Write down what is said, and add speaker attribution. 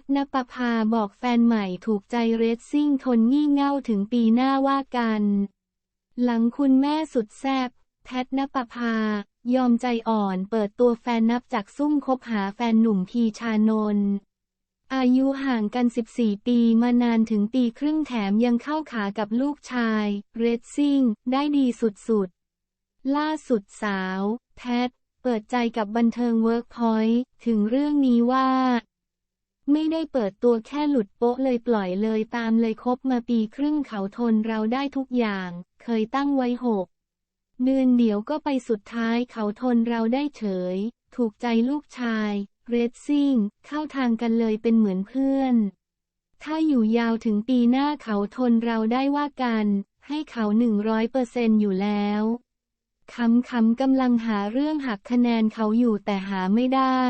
Speaker 1: ทนปภาบอกแฟนใหม่ถูกใจเรซซิ่งทนงี่เง่าถึงปีหน้าว่ากัน หลังคุณแม่สุดแซ่บแพทนปภายอมใจอ่อนเปิดตัวแฟนนับจากซุ่มคบหาแฟนหนุ่มทีชานนท์อายุห่างกัน 14 ปีมานานถึงปีครึ่งแถมยังเข้าขากับลูกชายเรดซิ่งได้ดีสุดๆ ล่าสุดสาว แพท เปิดใจกับบันเทิงเวิร์กพอยต์ถึงเรื่องนี้ว่า ไม่ได้เปิดตัวแค่หลุดโป๊ะเลยปล่อยเลยตามเลยคบมาปีครึ่งเขาทนเราได้ทุกอย่าง เคยตั้งไว้หกเดือนเดี๋ยวก็ไปสุดท้ายเขาทนเราได้เฉย ถูกใจลูกชาย เรดซิ่ง เข้าทางกันเลยเป็นเหมือนเพื่อน ถ้าอยู่ยาวถึงปีหน้าเขาทนเราได้ว่ากัน ให้เขาหนึ่งร้อยเปอร์เซนอยู่แล้วคำคำกำลังหาเรื่องหักคะแนนเขาอยู่แต่หาไม่ได้